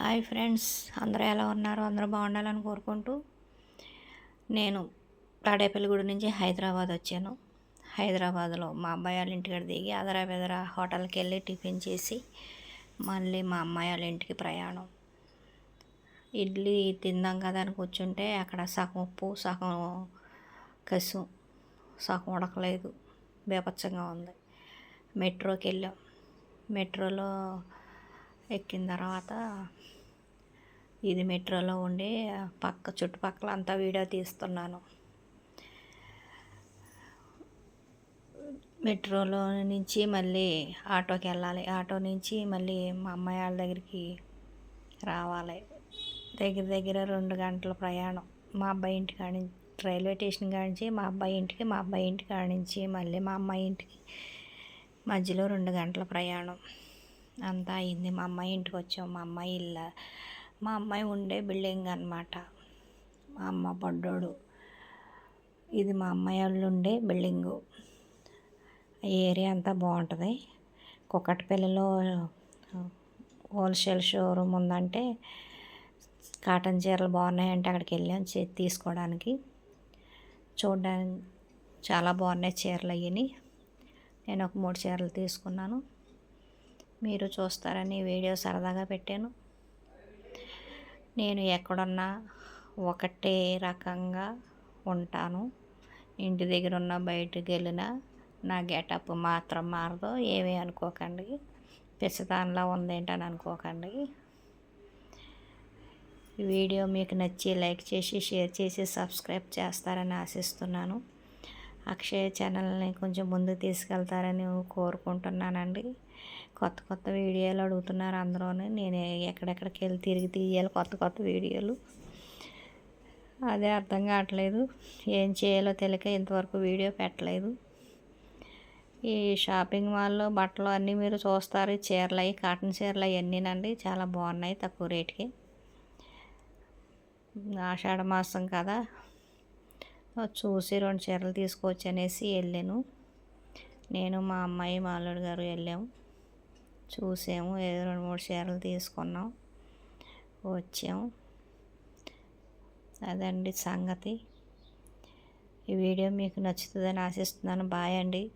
Hi friends అందరూ ఎలా ఉన్నారు? అందరూ బాగుండాలని కోరుకుంటూ నేను తాడేపల్లిగూడి నుంచి హైదరాబాద్ వచ్చాను. హైదరాబాద్లో మా అబ్బాయి వాళ్ళ ఇంటికాడ దిగి అదరా బెదరా హోటల్కి వెళ్ళి టిఫిన్ చేసి మళ్ళీ మా అమ్మాయి వాళ్ళ ఇంటికి ప్రయాణం. ఇడ్లీ తిందాం కదా అని కూర్చుంటే అక్కడ సగం ఉప్పు సగం కసు సగం ఉడకలేదు. బేపచ్చంగా ఉంది. మెట్రోకి వెళ్ళాం. మెట్రోలో ఎక్కిన తర్వాత ఇది మెట్రోలో ఉండి పక్క చుట్టుపక్కల అంతా వీడియో తీస్తున్నాను. మెట్రోలో నుంచి మళ్ళీ ఆటోకి వెళ్ళాలి. ఆటో నుంచి మళ్ళీ మా అమ్మాయి వాళ్ళ దగ్గరికి రావాలి. దగ్గర దగ్గర రెండు గంటల ప్రయాణం. మా అబ్బాయి ఇంటి కాడి రైల్వే స్టేషన్ కాడించి మా అబ్బాయి ఇంటికి మా అబ్బాయి ఇంటి కాడించి మళ్ళీ మా అమ్మాయి ఇంటికి మధ్యలో రెండు గంటల ప్రయాణం. అంతా అయింది. మా అమ్మాయి ఇంటికి వచ్చాం. మా అమ్మాయి ఇల్లు మా అమ్మాయి ఉండే బిల్డింగ్ అనమాట మా అమ్మ పడ్డోడు ఇది మా అమ్మాయి వాళ్ళు ఉండే బిల్డింగు. ఏరియా అంతా బాగుంటుంది. కుక్కటిపల్లిలో హోల్సేల్ షోరూమ్ ఉందంటే కాటన్ చీరలు బాగున్నాయంటే అక్కడికి వెళ్ళాం తీసుకోవడానికి. చూడడానికి చాలా బాగున్నాయి చీరలు అయ్యి నేను ఒక మూడు చీరలు తీసుకున్నాను. మీరు చూస్తారని వీడియో సరదాగా పెట్టాను. నేను ఎక్కడున్నా ఒకటే రకంగా ఉంటాను. ఇంటి దగ్గర ఉన్న బయటకు వెళ్ళినా నా గెటప్ మాత్రం మారదు. ఏమీ అనుకోకండి. పిసదానిలా ఉందేంటని అనుకోకండి. వీడియో మీకు నచ్చి లైక్ చేసి షేర్ చేసి సబ్స్క్రైబ్ చేస్తారని ఆశిస్తున్నాను. అక్షయ ఛానల్ని కొంచెం ముందుకు తీసుకెళ్తారని కోరుకుంటున్నానండి. కొత్త కొత్త వీడియోలు అడుగుతున్నారు అందరూ నేను ఎక్కడెక్కడికి వెళ్ళి తిరిగి తీయాలి కొత్త కొత్త వీడియోలు. అదే అర్థం కావట్లేదు. ఏం చేయాలో తెలియక ఇంతవరకు వీడియో పెట్టలేదు. ఈ షాపింగ్ మాల్లో బట్టలు అన్నీ మీరు చూస్తారు. చీరలు అవి కాటన్ చీరలు అవన్నీనండి చాలా బాగున్నాయి తక్కువ రేటుకి. ఆషాఢ మాసం కదా. చూసి రెండు చీరలు తీసుకోవచ్చు అనేసి వెళ్ళాను. నేను మా అమ్మాయి మాలోడు గారు వెళ్ళాము చూసాము ఏదో రెండు మూడు చీరలు తీసుకున్నాం. వచ్చాము అదండి సంగతి. ఈ వీడియో మీకు నచ్చుతుందని ఆశిస్తున్నాను. బాయ్ అండి.